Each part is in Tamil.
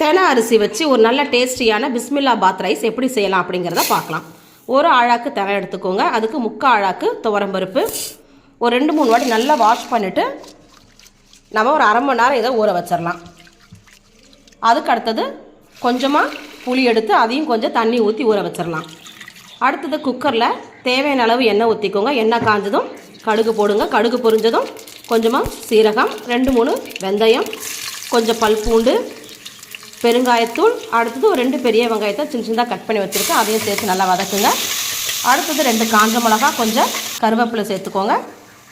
தெனை அரிசி வச்சு ஒரு நல்ல டேஸ்டியான பிஸ்மில்லா பாத் ரைஸ் எப்படி செய்யலாம் அப்படிங்கிறத பார்க்கலாம். ஒரு ஆழாக்கு தென எடுத்துக்கோங்க. அதுக்கு முக்கால் ஆழாக்கு துவரம்பருப்பு ஒரு ரெண்டு மூணு வாட்டி நல்லா வாஷ் பண்ணிவிட்டு நம்ம ஒரு அரை மணி நேரம் இதை ஊற வச்சிடலாம் அதுக்கு அடுத்தது கொஞ்சமாக புளி எடுத்து அதையும் கொஞ்சம் தண்ணி ஊற்றி ஊற வச்சிடலாம் அடுத்தது குக்கரில் தேவையான அளவு எண்ணெய் ஊற்றிக்கோங்க எண்ணெய் காஞ்சதும் கடுகு போடுங்க. கடுகு பொரிஞ்சதும் கொஞ்சமாக சீரகம் ரெண்டு மூணு வெந்தயம் கொஞ்சம் பல் பூண்டு பெருங்காயத்தூள் அடுத்தது ஒரு ரெண்டு பெரிய வெங்காயத்தை சின்ன சின்னதாக கட் பண்ணி வச்சுருக்கேன். அதையும் சேர்த்து நல்லா வதக்குங்க. அடுத்தது ரெண்டு காஞ்ச மிளகா கொஞ்சம் கருவேப்பிலை சேர்த்துக்கோங்க.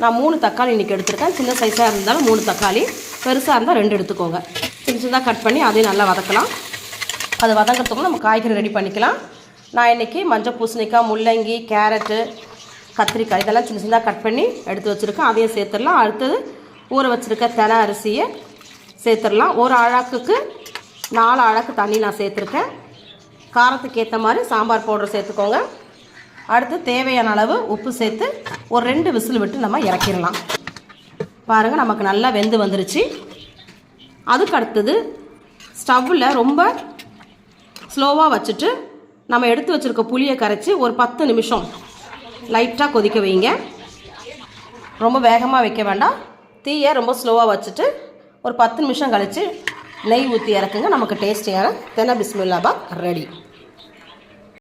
நான் மூணு தக்காளி இன்றைக்கி எடுத்திருக்கேன். சின்ன சைஸாக இருந்தாலும் மூணு தக்காளி பெருசாக இருந்தால் ரெண்டு எடுத்துக்கோங்க. சின்ன சின்னதாக கட் பண்ணி அதையும் நல்லா வதக்கலாம். அது வதங்கிறதுக்குள்ள நம்ம காய்கறி ரெடி பண்ணிக்கலாம். நான் இன்றைக்கி மஞ்சள் பூசணிக்காய் முள்ளங்கி கேரட்டு கத்திரிக்காய் இதெல்லாம் சின்ன சின்னதாக கட் பண்ணி எடுத்து வச்சுருக்கேன். அதையும் சேர்த்துடலாம். அடுத்தது ஊற வச்சுருக்க தென அரிசியை சேர்த்துடலாம். ஒரு அழாக்குக்கு நாலு அழகு தண்ணி நான் சேர்த்துருக்கேன். காரத்துக்கு ஏற்ற மாதிரி சாம்பார் பவுடர் சேர்த்துக்கோங்க. அடுத்து தேவையான அளவு உப்பு சேர்த்து ஒரு ரெண்டு விசில் விட்டு நம்ம இறக்கிடலாம். பாருங்கள் நமக்கு நல்லா வெந்து வந்துருச்சு. அதுக்கு அடுத்தது ஸ்டவ்வில் ரொம்ப ஸ்லோவாக வச்சுட்டு நம்ம எடுத்து வச்சுருக்க புளியை கரைச்சி ஒரு பத்து நிமிஷம் லைட்டாக கொதிக்க வைங்க. ரொம்ப வேகமாக வைக்க வேண்டாம். தீயை ரொம்ப ஸ்லோவாக வச்சுட்டு ஒரு பத்து நிமிஷம் கழித்து நெய் ஊற்றி இறக்குங்க. நமக்கு டேஸ்டியான தென பிஸ்மில்லாபாத் ரெடி